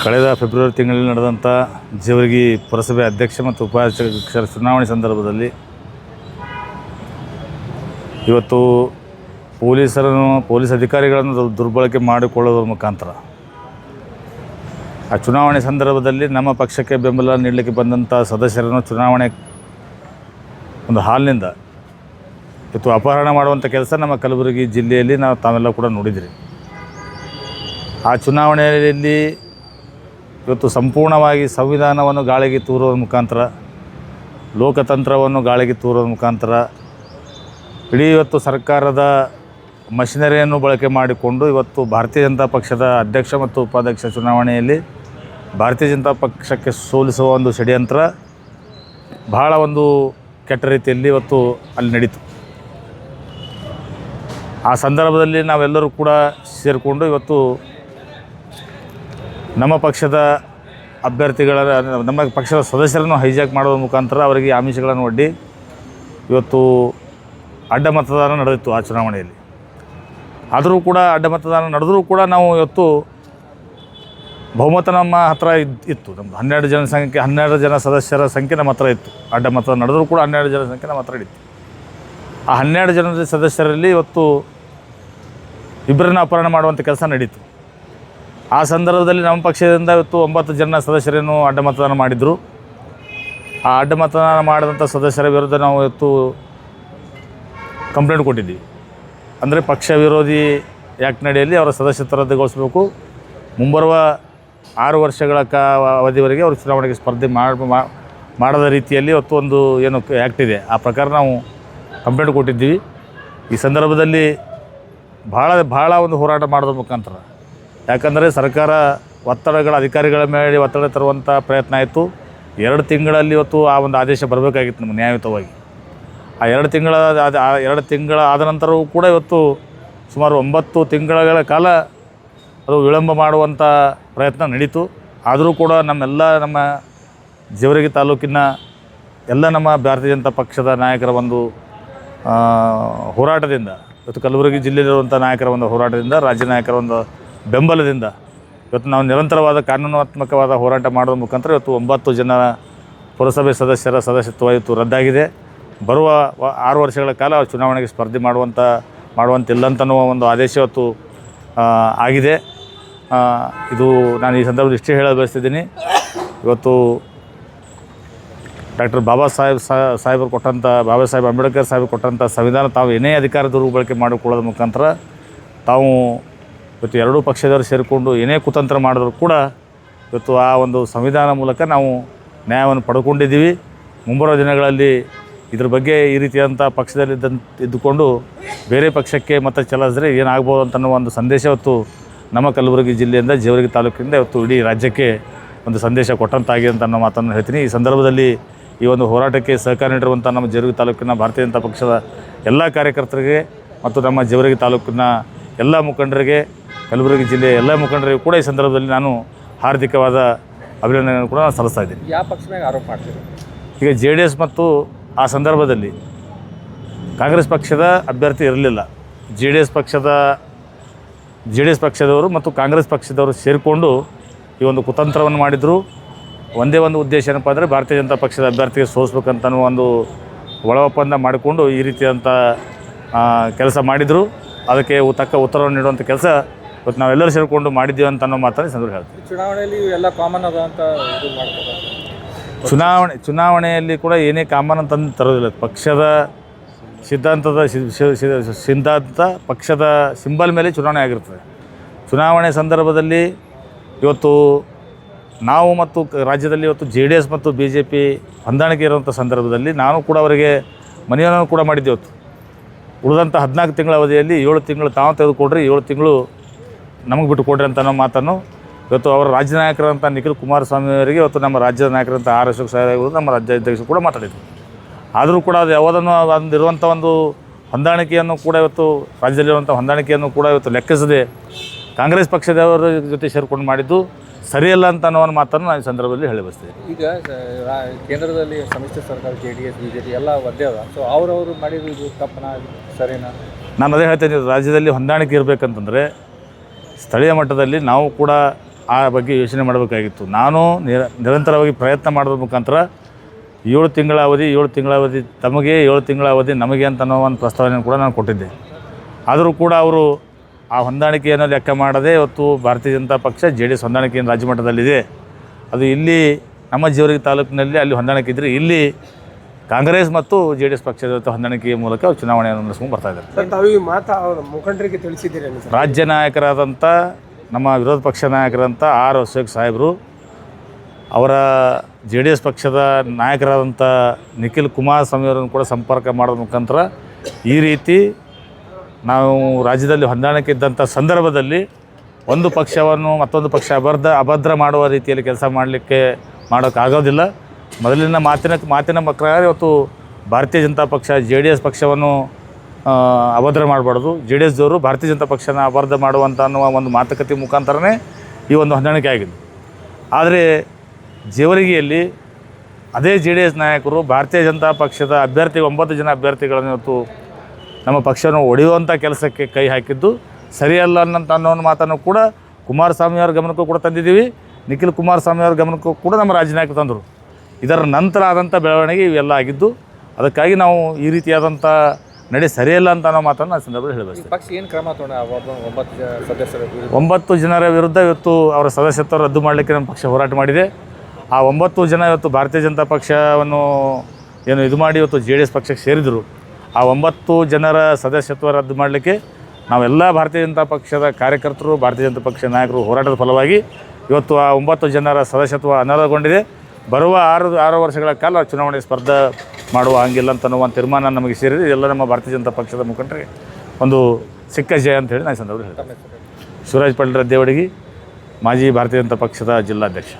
ಕಳೆದ ಫೆಬ್ರವರಿ ತಿಂಗಳಲ್ಲಿ ನಡೆದಂಥ ಜೇವರ್ಗಿ ಪುರಸಭೆ ಅಧ್ಯಕ್ಷ ಮತ್ತು ಉಪಾಧ್ಯಕ್ಷರ ಚುನಾವಣೆ ಸಂದರ್ಭದಲ್ಲಿ ಇವತ್ತು ಪೊಲೀಸರನ್ನು, ಪೊಲೀಸ್ ಅಧಿಕಾರಿಗಳನ್ನು ದುರ್- ದುರ್ಬಳಕೆ ಮಾಡಿಕೊಳ್ಳೋದ್ರ ಮುಖಾಂತರ ಆ ಚುನಾವಣೆ ಸಂದರ್ಭದಲ್ಲಿ ನಮ್ಮ ಪಕ್ಷಕ್ಕೆ ಬೆಂಬಲ ನೀಡಲಿಕ್ಕೆ ಬಂದಂಥ ಸದಸ್ಯರನ್ನು ಚುನಾವಣೆ ಒಂದು ಹಾಲ್ನಿಂದ ಇವತ್ತು ಅಪಹರಣ ಮಾಡುವಂಥ ಕೆಲಸ ನಮ್ಮ ಕಲಬುರಗಿ ಜಿಲ್ಲೆಯಲ್ಲಿ ನಾವು ತಾವೆಲ್ಲ ಕೂಡ ನೋಡಿದ್ರಿ. ಆ ಚುನಾವಣೆಯಲ್ಲಿ ಇವತ್ತು ಸಂಪೂರ್ಣವಾಗಿ ಸಂವಿಧಾನವನ್ನು ಗಾಳಿಗೆ ತೂರುವ ಮುಖಾಂತರ, ಲೋಕತಂತ್ರವನ್ನು ಗಾಳಿಗೆ ತೂರುವ ಮುಖಾಂತರ, ಇಡೀ ಇವತ್ತು ಸರ್ಕಾರದ ಮಷಿನರಿಯನ್ನು ಬಳಕೆ ಮಾಡಿಕೊಂಡು ಇವತ್ತು ಭಾರತೀಯ ಜನತಾ ಪಕ್ಷದ ಅಧ್ಯಕ್ಷ ಮತ್ತು ಉಪಾಧ್ಯಕ್ಷ ಚುನಾವಣೆಯಲ್ಲಿ ಭಾರತೀಯ ಜನತಾ ಪಕ್ಷಕ್ಕೆ ಸೋಲಿಸುವ ಒಂದು ಷಡ್ಯಂತ್ರ ಬಹಳ ಒಂದು ಕೆಟ್ಟ ರೀತಿಯಲ್ಲಿ ಇವತ್ತು ಅಲ್ಲಿ ನಡೀತು. ಆ ಸಂದರ್ಭದಲ್ಲಿ ನಾವೆಲ್ಲರೂ ಕೂಡ ಸೇರಿಕೊಂಡು ಇವತ್ತು ನಮ್ಮ ಪಕ್ಷದ ಅಭ್ಯರ್ಥಿಗಳ, ನಮ್ಮ ಪಕ್ಷದ ಸದಸ್ಯರನ್ನು ಹೈಜಾಕ್ ಮಾಡುವ ಮುಖಾಂತರ ಅವರಿಗೆ ಆಮಿಷಗಳನ್ನು ಒಡ್ಡಿ ಇವತ್ತು ಅಡ್ಡ ಮತದಾನ ನಡೆದಿತ್ತು ಆ ಚುನಾವಣೆಯಲ್ಲಿ. ಆದರೂ ಕೂಡ ಅಡ್ಡ ಮತದಾನ ನಡೆದರೂ ಕೂಡ ನಾವು ಇವತ್ತು ಬಹುಮತ ನಮ್ಮ ಹತ್ರ ಇತ್ತು. ನಮ್ಮದು ಹನ್ನೆರಡು ಜನ ಸಂಖ್ಯೆ ಹನ್ನೆರಡು ಜನ ಸದಸ್ಯರ ಸಂಖ್ಯೆ ನಮ್ಮ ಹತ್ರ ಇತ್ತು. ಅಡ್ಡ ಮತದಾನ ನಡೆದರೂ ಕೂಡ ಹನ್ನೆರಡು ಜನ ಸಂಖ್ಯೆ ನಮ್ಮ ಹತ್ರ ಇತ್ತು. ಆ ಹನ್ನೆರಡು ಜನರ ಸದಸ್ಯರಲ್ಲಿ ಇವತ್ತು ಇಬ್ಬರನ್ನ ಅಪಹರಣ ಮಾಡುವಂಥ ಕೆಲಸ ನಡೀತು. ಆ ಸಂದರ್ಭದಲ್ಲಿ ನಮ್ಮ ಪಕ್ಷದಿಂದ ಇವತ್ತು ಒಂಬತ್ತು ಜನ ಸದಸ್ಯರೇನು ಅಡ್ಡ ಮತದಾನ ಮಾಡಿದರು. ಆ ಅಡ್ಡ ಮತದಾನ ಮಾಡಿದಂಥ ಸದಸ್ಯರ ವಿರುದ್ಧ ನಾವು ಇವತ್ತು ಕಂಪ್ಲೇಂಟ್ ಕೊಟ್ಟಿದ್ದೀವಿ. ಅಂದರೆ ಪಕ್ಷ ವಿರೋಧಿ ಆ್ಯಕ್ಟ್ನಡಿಯಲ್ಲಿ ಅವರ ಸದಸ್ಯತ್ವ ರದ್ದುಗೊಳಿಸಬೇಕು. ಮುಂಬರುವ ಆರು ವರ್ಷಗಳ ಕ ಅವಧಿವರೆಗೆ ಅವರು ಚುನಾವಣೆಗೆ ಸ್ಪರ್ಧೆ ಮಾಡಿ ಮಾಡದ ರೀತಿಯಲ್ಲಿ ಇವತ್ತು ಒಂದು ಏನು ಆ್ಯಕ್ಟ್ ಇದೆ. ಆ ಪ್ರಕಾರ ನಾವು ಕಂಪ್ಲೇಂಟ್ ಕೊಟ್ಟಿದ್ದೀವಿ. ಈ ಸಂದರ್ಭದಲ್ಲಿ ಭಾಳ ಭಾಳ ಒಂದು ಹೋರಾಟ ಮಾಡೋದ್ರ ಮುಖಾಂತರ ಯಾಕಂದರೆ ಸರ್ಕಾರ ಒತ್ತಡಗಳ ಅಧಿಕಾರಿಗಳ ಮೇಲೆ ಒತ್ತಡ ತರುವಂಥ ಪ್ರಯತ್ನ ಆಯಿತು. ಎರಡು ತಿಂಗಳಲ್ಲಿ ಇವತ್ತು ಆ ಒಂದು ಆದೇಶ ಬರಬೇಕಾಗಿತ್ತು ನಮ್ಗೆ ನ್ಯಾಯಯುತವಾಗಿ. ಆ ಎರಡು ತಿಂಗಳ ಆ ಎರಡು ತಿಂಗಳ ಆದ ನಂತರವೂ ಕೂಡ ಇವತ್ತು ಸುಮಾರು ಒಂಬತ್ತು ತಿಂಗಳ ಕಾಲ ಅದು ವಿಳಂಬ ಮಾಡುವಂಥ ಪ್ರಯತ್ನ ನಡೀತು. ಆದರೂ ಕೂಡ ನಮ್ಮೆಲ್ಲ ನಮ್ಮ ಜೇವರಗಿ ತಾಲೂಕಿನ ಎಲ್ಲ ನಮ್ಮ ಭಾರತೀಯ ಜನತಾ ಪಕ್ಷದ ನಾಯಕರ ಒಂದು ಹೋರಾಟದಿಂದ, ಇವತ್ತು ಕಲಬುರಗಿ ಜಿಲ್ಲೆಯಲ್ಲಿರುವಂಥ ನಾಯಕರ ಒಂದು ಹೋರಾಟದಿಂದ ರಾಜ್ಯ ನಾಯಕರ ಒಂದು ಬೆಂಬಲದಿಂದ ಇವತ್ತು ನಾವು ನಿರಂತರವಾದ ಕಾನೂನಾತ್ಮಕವಾದ ಹೋರಾಟ ಮಾಡೋದ್ರ ಮುಖಾಂತರ ಇವತ್ತು ಒಂಬತ್ತು ಜನ ಪುರಸಭೆ ಸದಸ್ಯರ ಸದಸ್ಯತ್ವ ಇವತ್ತು ರದ್ದಾಗಿದೆ. ಬರುವ ಆರು ವರ್ಷಗಳ ಕಾಲ ಚುನಾವಣೆಗೆ ಸ್ಪರ್ಧೆ ಮಾಡುವಂಥ ಮಾಡುವಂತಿಲ್ಲ ಅಂತನೋ ಒಂದು ಆದೇಶ ಇವತ್ತು ಆಗಿದೆ. ಇದು ನಾನು ಈ ಸಂದರ್ಭದಲ್ಲಿ ಇಷ್ಟೇ ಹೇಳಲು ಬಯಸ್ತಿದ್ದೀನಿ. ಇವತ್ತು ಡಾಕ್ಟರ್ ಬಾಬಾ ಸಾಹೇಬ್ ಸಾಹೇಬರು ಕೊಟ್ಟಂಥ ಬಾಬಾ ಸಾಹೇಬ್ ಅಂಬೇಡ್ಕರ್ ಸಾಹೇಬ್ ಕೊಟ್ಟಂಥ ಸಂವಿಧಾನ ತಾವು ಏನೇ ಅಧಿಕಾರ ದುರ್ಬಳಕೆ ಮಾಡಿಕೊಳ್ಳೋದ್ರ ಮುಖಾಂತರ ತಾವು ಇವತ್ತು ಎರಡೂ ಪಕ್ಷದವರು ಸೇರಿಕೊಂಡು ಏನೇ ಕುತಂತ್ರ ಮಾಡಿದ್ರು ಕೂಡ ಇವತ್ತು ಆ ಒಂದು ಸಂವಿಧಾನ ಮೂಲಕ ನಾವು ನ್ಯಾಯವನ್ನು ಪಡ್ಕೊಂಡಿದ್ದೀವಿ. ಮುಂಬರುವ ದಿನಗಳಲ್ಲಿ ಇದ್ರ ಬಗ್ಗೆ ಈ ರೀತಿಯಾದಂಥ ಪಕ್ಷದಲ್ಲಿ ಇದ್ದುಕೊಂಡು ಬೇರೆ ಪಕ್ಷಕ್ಕೆ ಮತ್ತೆ ಚಲಾಯಿಸಿದ್ರೆ ಏನಾಗ್ಬೋದು ಅಂತ ಒಂದು ಸಂದೇಶ ಇವತ್ತು ನಮ್ಮ ಕಲಬುರಗಿ ಜಿಲ್ಲೆಯಿಂದ ಜೇವರಗಿ ತಾಲೂಕಿನಿಂದ ಇವತ್ತು ಇಡೀ ರಾಜ್ಯಕ್ಕೆ ಒಂದು ಸಂದೇಶ ಕೊಟ್ಟಂತಾಗಿದೆ ಅಂತ ಅನ್ನೋ ಮಾತನ್ನು ಹೇಳ್ತೀನಿ. ಈ ಸಂದರ್ಭದಲ್ಲಿ ಈ ಒಂದು ಹೋರಾಟಕ್ಕೆ ಸಹಕಾರ ನೀಡಿರುವಂಥ ನಮ್ಮ ಜೇವರಗಿ ತಾಲೂಕಿನ ಭಾರತೀಯ ಜನತಾ ಪಕ್ಷದ ಎಲ್ಲ ಕಾರ್ಯಕರ್ತರಿಗೆ ಮತ್ತು ನಮ್ಮ ಜೇವರಗಿ ತಾಲೂಕಿನ ಎಲ್ಲ ಮುಖಂಡರಿಗೆ ಕಲಬುರಗಿ ಜಿಲ್ಲೆಯ ಎಲ್ಲ ಮುಖಂಡರಿಗೂ ಕೂಡ ಈ ಸಂದರ್ಭದಲ್ಲಿ ನಾನು ಹಾರ್ದಿಕವಾದ ಅಭಿನಂದನೆಯನ್ನು ಕೂಡ ನಾನು ಸಲ್ಲಿಸ್ತಾ ಇದ್ದೀನಿ. ಯಾವ ಪಕ್ಷ ಮ್ಯಾಗ ಆರೋಪ ಮಾಡ್ತೀರಿ? ಈಗ ಜೆ ಡಿ ಎಸ್ ಮತ್ತು ಆ ಸಂದರ್ಭದಲ್ಲಿ ಕಾಂಗ್ರೆಸ್ ಪಕ್ಷದ ಅಭ್ಯರ್ಥಿ ಇರಲಿಲ್ಲ. ಜೆ ಡಿ ಎಸ್ ಪಕ್ಷದ ಜೆ ಡಿ ಎಸ್ ಪಕ್ಷದವರು ಮತ್ತು ಕಾಂಗ್ರೆಸ್ ಪಕ್ಷದವರು ಸೇರಿಕೊಂಡು ಈ ಒಂದು ಕುತಂತ್ರವನ್ನು ಮಾಡಿದರು. ಒಂದೇ ಒಂದು ಉದ್ದೇಶ ಏನಪ್ಪ ಅಂದರೆ ಭಾರತೀಯ ಜನತಾ ಪಕ್ಷದ ಅಭ್ಯರ್ಥಿಗೆ ಸೋಸ್ಬೇಕಂತನೂ ಅನ್ನೋ ಒಂದು ಒಳ ಒಪ್ಪಂದ ಮಾಡಿಕೊಂಡು ಈ ರೀತಿಯಾದಂಥ ಕೆಲಸ ಮಾಡಿದರು. ಅದಕ್ಕೆ ತಕ್ಕ ಉತ್ತರವನ್ನು ನೀಡುವಂಥ ಕೆಲಸ ಇವತ್ತು ನಾವೆಲ್ಲರೂ ಸೇರಿಕೊಂಡು ಮಾಡಿದ್ದೀವಿ ಅಂತ ಅನ್ನೋ ಮಾತನ್ನು ಈ ಸಂದರ್ಭ ಹೇಳ್ತೀವಿ ಚುನಾವಣೆಯಲ್ಲಿ ಎಲ್ಲ ಕಾಮನ್ ಅದ ಅಂತ ಇದು ಮಾಡ್ತಾರೆ ಚುನಾವಣೆ ಚುನಾವಣೆಯಲ್ಲಿ ಕೂಡ ಏನೇ ಕಾಮನ್ ಅಂತಂದು ತರೋದಿಲ್ಲ. ಪಕ್ಷದ ಸಿದ್ಧಾಂತದ ಸಿದ್ಧಾಂತ ಪಕ್ಷದ ಸಿಂಬಲ್ ಮೇಲೆ ಚುನಾವಣೆ ಆಗಿರ್ತದೆ. ಚುನಾವಣೆ ಸಂದರ್ಭದಲ್ಲಿ ಇವತ್ತು ನಾವು ಮತ್ತು ರಾಜ್ಯದಲ್ಲಿ ಇವತ್ತು ಜೆ ಡಿ ಎಸ್ ಮತ್ತು ಬಿ ಜೆ ಪಿ ಹೊಂದಾಣಿಕೆ ಇರುವಂಥ ಸಂದರ್ಭದಲ್ಲಿ ನಾನು ಕೂಡ ಅವರಿಗೆ ಮನೆಯನ್ನು ಕೂಡ ಮಾಡಿದ್ದೆ ಇವತ್ತು. ಉಳಿದಂಥ ಹದಿನಾಲ್ಕು ತಿಂಗಳ ಅವಧಿಯಲ್ಲಿ ಏಳು ತಿಂಗಳು ತಾವು ತೆಗೆದುಕೊಡ್ರಿ ಏಳು ತಿಂಗಳು ನಮಗೆ ಬಿಟ್ಟು ಕೊಡ್ರಿ ಅಂತ ಅನ್ನೋ ಮಾತನ್ನು ಇವತ್ತು ಅವರ ರಾಜ್ಯ ನಾಯಕರಂಥ ನಿಖಿಲ್ ಕುಮಾರಸ್ವಾಮಿ ಅವರಿಗೆ ಇವತ್ತು ನಮ್ಮ ರಾಜ್ಯದ ನಾಯಕರಂಥ ಆರ್ ಅಶೋಕ್ ಸಾಹೇಬ್ ನಮ್ಮ ರಾಜ್ಯಾಧ್ಯಕ್ಷರು ಕೂಡ ಮಾತಾಡಿದರು. ಆದರೂ ಕೂಡ ಅದು ಯಾವುದನ್ನು ಅಂದಿರುವಂಥ ಒಂದು ಹೊಂದಾಣಿಕೆಯನ್ನು ಕೂಡ ಇವತ್ತು ರಾಜ್ಯದಲ್ಲಿರುವಂಥ ಹೊಂದಾಣಿಕೆಯನ್ನು ಕೂಡ ಇವತ್ತು ಲೆಕ್ಕಿಸದೆ ಕಾಂಗ್ರೆಸ್ ಪಕ್ಷದವರ ಜೊತೆ ಸೇರಿಕೊಂಡು ಮಾಡಿದ್ದು ಸರಿಯಲ್ಲ ಅಂತ ಅನ್ನೋ ಒಂದು ಮಾತನ್ನು ನಾನು ಈ ಸಂದರ್ಭದಲ್ಲಿ ಹೇಳಿ ಬಯಸ್ತೀನಿ. ಈಗ ಕೇಂದ್ರದಲ್ಲಿ ಸಮ್ಮಿಶ್ರ ಸರ್ಕಾರ J D S B J P ಎಲ್ಲ ಒಂದೇ ಅದ. ಸೊ ಅವರವರು ಮಾಡಿದ್ದು ಇದು ತಪ್ಪನ ಸರಿನಾ? ನಾನು ಅದೇ ಹೇಳ್ತೇನೆ ರಾಜ್ಯದಲ್ಲಿ ಹೊಂದಾಣಿಕೆ ಇರಬೇಕಂತಂದರೆ ಸ್ಥಳೀಯ ಮಟ್ಟದಲ್ಲಿ ನಾವು ಕೂಡ ಆ ಬಗ್ಗೆ ಯೋಚನೆ ಮಾಡಬೇಕಾಗಿತ್ತು. ನಾನು ನಿರ, ನಿರಂತರವಾಗಿ ಪ್ರಯತ್ನ ಮಾಡೋದ್ರ ಮುಖಾಂತರ ಏಳು ತಿಂಗಳ ಅವಧಿ, ಏಳು ತಿಂಗಳ ಅವಧಿ, ತಮಗೆ ಏಳು ತಿಂಗಳ ಅವಧಿ ನಮಗೆ ಅಂತ ಅನ್ನೋ ಒಂದು ಪ್ರಸ್ತಾವನೆಯನ್ನು ಕೂಡ ನಾನು ಕೊಟ್ಟಿದ್ದೆ. ಆದರೂ ಕೂಡ ಅವರು ಆ ಹೊಂದಾಣಿಕೆಯನ್ನು ಲೆಕ್ಕ ಮಾಡದೆ ಇವತ್ತು ಭಾರತೀಯ ಜನತಾ ಪಕ್ಷ ಜೆ ಡಿ ಎಸ್ ಹೊಂದಾಣಿಕೆಯನ್ನು ಏನು ರಾಜ್ಯ ಮಟ್ಟದಲ್ಲಿದೆ ಅದು ಇಲ್ಲಿ ನಮ್ಮ ಜೀವರಿಗೆ ತಾಲೂಕಿನಲ್ಲಿ ಅಲ್ಲಿ ಹೊಂದಾಣಿಕೆ ಇದ್ದರೆ ಇಲ್ಲಿ ಕಾಂಗ್ರೆಸ್ ಮತ್ತು ಜೆ ಡಿ ಎಸ್ ಪಕ್ಷದ ಜೊತೆ ಹೊಂದಾಣಿಕೆಯ ಮೂಲಕ ಅವ್ರು ಚುನಾವಣೆಯನ್ನು ನಡೆಸ್ಕೊಂಡು ಬರ್ತಾ ಇದ್ದಾರೆ. ಸರ್ ತಾವು ಈ ಮಾತು ಅವ್ರ ಮುಖಂಡರಿಗೆ ತಿಳಿಸಿದ್ದೀರೇನು ಸರ್ ರಾಜ್ಯ ನಾಯಕರಾದಂಥ ನಮ್ಮ ವಿರೋಧ ಪಕ್ಷ ನಾಯಕರಂಥ ಆರ್ ಅಶೋಕ್ ಸಾಹೇಬರು ಅವರ ಜೆ ಡಿ ಎಸ್ ಪಕ್ಷದ ನಾಯಕರಾದಂಥ ನಿಖಿಲ್ ಕುಮಾರ್ ಅವರನ್ನು ಕೂಡ ಸಂಪರ್ಕ ಮಾಡೋದ್ರ ಮುಖಾಂತರ ಈ ರೀತಿ ನಾವು ರಾಜ್ಯದಲ್ಲಿ ಹೊಂದಾಣಿಕೆ ಇದ್ದಂಥ ಸಂದರ್ಭದಲ್ಲಿ ಒಂದು ಪಕ್ಷವನ್ನು ಮತ್ತೊಂದು ಪಕ್ಷ ಅಭದ್ರ ಅಭದ್ರ ಮಾಡುವ ರೀತಿಯಲ್ಲಿ ಕೆಲಸ ಮಾಡಲಿಕ್ಕೆ ಮಾಡೋಕ್ಕಾಗೋದಿಲ್ಲ. ಮೊದಲಿನ ಮಾತಿನ ಮಾತಿನ ಪ್ರಕಾರ ಇವತ್ತು ಭಾರತೀಯ ಜನತಾ ಪಕ್ಷ, ಜೆ ಡಿ ಎಸ್ ಪಕ್ಷವನ್ನು ಅಭದ್ರ ಮಾಡಬಾರ್ದು. ಜೆ ಡಿ ಎಸ್ದವರು ಭಾರತೀಯ ಜನತಾ ಪಕ್ಷನ ಅಭದ್ರ ಮಾಡುವಂಥ ಅನ್ನುವ ಒಂದು ಮಾತುಕತೆ ಮುಖಾಂತರನೇ ಈ ಒಂದು ಹೊಂದಾಣಿಕೆ ಆಗಿದೆ. ಆದರೆ ಜೇವರಿಗೆಯಲ್ಲಿ ಅದೇ ಜೆ ಡಿ ಎಸ್ ನಾಯಕರು ಭಾರತೀಯ ಜನತಾ ಪಕ್ಷದ ಅಭ್ಯರ್ಥಿ, ಒಂಬತ್ತು ಜನ ಅಭ್ಯರ್ಥಿಗಳನ್ನು ಇವತ್ತು ನಮ್ಮ ಪಕ್ಷವನ್ನು ಒಡೆಯುವಂಥ ಕೆಲಸಕ್ಕೆ ಕೈ ಹಾಕಿದ್ದು. ಸರಿಯಲ್ಲ ಅನ್ನೋಂಥ ಅನ್ನೋ ಒಂದು ಮಾತನ್ನು ಕೂಡ ಕುಮಾರಸ್ವಾಮಿ ಅವ್ರ ಗಮನಕ್ಕೂ ಕೂಡ ತಂದಿದ್ದೀವಿ. ನಿಖಿಲ್ ಕುಮಾರಸ್ವಾಮಿ ಅವ್ರ ಗಮನಕ್ಕೂ ಕೂಡ ನಮ್ಮ ರಾಜ್ಯ ನಾಯಕರು ತಂದರು. ಇದರ ನಂತರ ಆದಂಥ ಬೆಳವಣಿಗೆ ಇವೆಲ್ಲ ಆಗಿದ್ದು ಅದಕ್ಕಾಗಿ ನಾವು ಈ ರೀತಿಯಾದಂಥ ನಡೆ ಸರಿಯಲ್ಲ ಅಂತ ಅನ್ನೋ ಮಾತನ್ನು ಆ ಸಂದರ್ಭದಲ್ಲಿ ಹೇಳಬೇಕು ಪಕ್ಷ ಏನು ಕ್ರಮ ಒಂಬತ್ತು ಸದಸ್ಯರ ಒಂಬತ್ತು ಜನರ ವಿರುದ್ಧ ಇವತ್ತು ಅವರ ಸದಸ್ಯತ್ವ ರದ್ದು ಮಾಡಲಿಕ್ಕೆ ನಮ್ಮ ಪಕ್ಷ ಹೋರಾಟ ಮಾಡಿದೆ. ಆ ಒಂಬತ್ತು ಜನ ಇವತ್ತು ಭಾರತೀಯ ಜನತಾ ಪಕ್ಷವನ್ನು ಏನು ಇದು ಮಾಡಿ ಇವತ್ತು ಜೆ ಡಿ ಎಸ್ ಪಕ್ಷಕ್ಕೆ ಸೇರಿದರು. ಆ ಒಂಬತ್ತು ಜನರ ಸದಸ್ಯತ್ವ ರದ್ದು ಮಾಡಲಿಕ್ಕೆ ನಾವೆಲ್ಲ ಭಾರತೀಯ ಜನತಾ ಪಕ್ಷದ ಕಾರ್ಯಕರ್ತರು ಭಾರತೀಯ ಜನತಾ ಪಕ್ಷದ ನಾಯಕರು ಹೋರಾಟದ ಫಲವಾಗಿ ಇವತ್ತು ಆ ಒಂಬತ್ತು ಜನರ ಸದಸ್ಯತ್ವ ಅನರ್ಹಗೊಂಡಿದೆ. ಬರುವ ಆರು ಆರು ವರ್ಷಗಳ ಕಾಲ ಚುನಾವಣೆ ಸ್ಪರ್ಧೆ ಮಾಡುವ ಹಂಗಿಲ್ಲ ಅಂತ ಒಂದು ತೀರ್ಮಾನ ನಮಗೆ ಸೇರಿದೆ. ಎಲ್ಲ ನಮ್ಮ ಭಾರತೀಯ ಜನತಾ ಪಕ್ಷದ ಮುಖಂಡರಿಗೆ ಒಂದು ಸಿಕ್ಕ ಜಯ ಅಂತ ಹೇಳಿ ನಾನು ಸಂದರ್ಭದಲ್ಲಿ ಹೇಳ್ತೇನೆ ಸೂರಜ್ ಪಂಡ್ರ ದೇವಡಿಗಿ ಮಾಜಿ ಭಾರತೀಯ ಜನತಾ ಪಕ್ಷದ ಜಿಲ್ಲಾಧ್ಯಕ್ಷ.